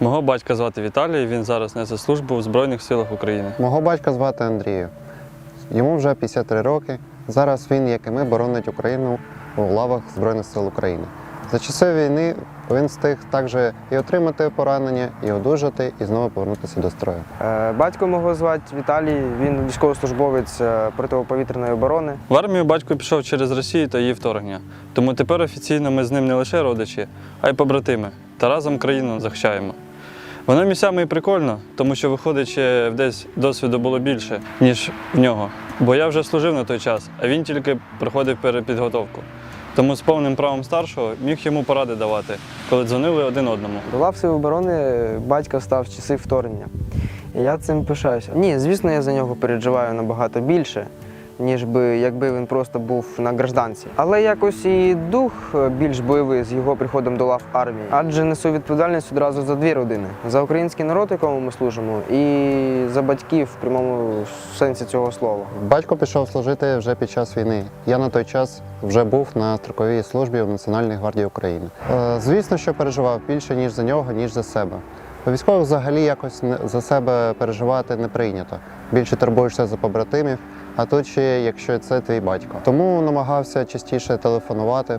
Мого батька звати Віталій, він зараз несе службу в Збройних силах України. Мого батька звати Андрію. Йому вже 53 роки. Зараз він, як і ми, боронить Україну у лавах Збройних сил України. За часи війни він встиг також і отримати поранення, і одужати, і знову повернутися до строю. Е, Батько мого звати Віталій, він військовослужбовець е, протиповітряної оборони. В армію батько пішов через Росію та її вторгнення. Тому тепер офіційно ми з ним не лише родичі, а й побратими та разом країну захищаємо. Воно місцями і прикольно, тому що виходить, ще десь досвіду було більше, ніж в нього. Бо я вже служив на той час, а він тільки проходив перепідготовку. Тому з повним правом старшого міг йому поради давати, коли дзвонили один одному. До лав оборони батька став часи вторгнення. Я цим пишаюся. Ні, звісно, я за нього переживаю набагато більше, ніж би якби він просто був на гражданці. Але якось і дух е, більш бойовий з його приходом до лав армії. Адже несу відповідальність одразу за дві родини: за український народ, якому ми служимо, і за батьків в прямому сенсі цього слова. Батько пішов служити вже під час війни. Я на той час вже був на строковій службі в Національній гвардії України. Е, Звісно, що переживав більше ніж за нього, ніж за себе. У військових взагалі якось за себе переживати не прийнято. Більше турбуєшся за побратимів, а тут ще якщо це твій батько. Тому намагався частіше телефонувати,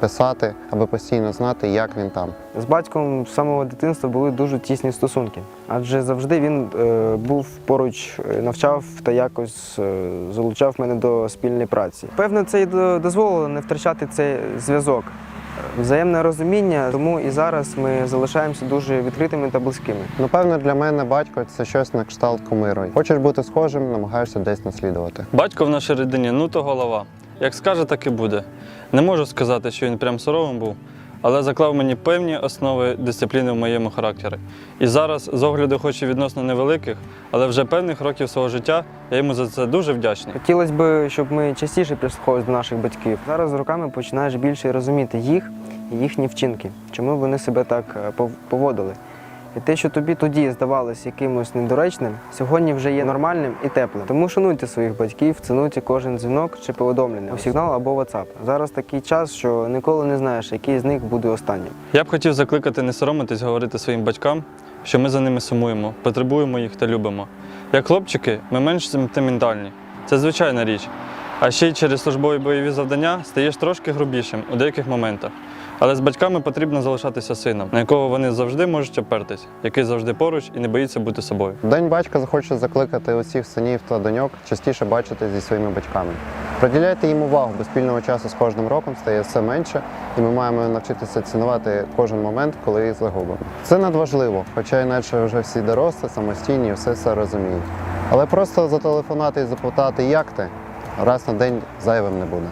писати, аби постійно знати, як він там. З батьком з самого дитинства були дуже тісні стосунки, адже завжди він е, був поруч, е, навчав та якось е, залучав мене до спільної праці. Певно, це й до- дозволило не втрачати цей зв'язок. Взаємне розуміння, тому і зараз ми залишаємося дуже відкритими та близькими. Напевно, для мене батько це щось на кшталт кумиру. Хочеш бути схожим, намагаєшся десь наслідувати. Батько в нашій родині ну то голова. Як скаже, так і буде. Не можу сказати, що він прям суровим був, але заклав мені певні основи дисципліни в моєму характері. І зараз, з огляду хоч і відносно невеликих, але вже певних років свого життя, я йому за це дуже вдячний. Хотілося б, щоб ми частіше прислуховувалися до наших батьків. Зараз з роками починаєш більше розуміти їх їхні вчинки, чому вони себе так е, поводили. І те, що тобі тоді здавалось якимось недоречним, сьогодні вже є нормальним і теплим. Тому шануйте своїх батьків, цінуйте кожен дзвінок чи повідомлення у сигнал або WhatsApp. Зараз такий час, що ніколи не знаєш, який з них буде останнім. Я б хотів закликати не соромитись говорити своїм батькам, що ми за ними сумуємо, потребуємо їх та любимо. Як хлопчики, ми менш сентиментальні. Це звичайна річ. А ще й через службові бойові завдання стаєш трошки грубішим у деяких моментах. Але з батьками потрібно залишатися сином, на якого вони завжди можуть опертись, який завжди поруч і не боїться бути собою. День батька захоче закликати усіх синів та доньок частіше бачити зі своїми батьками. Приділяйте їм увагу, бо спільного часу з кожним роком стає все менше, і ми маємо навчитися цінувати кожен момент, коли їх загубимо. Це надважливо, хоча іначе вже всі дорослі, самостійні все це розуміють. Але просто зателефонувати і запитати, як ти, раз на день зайвим не буде.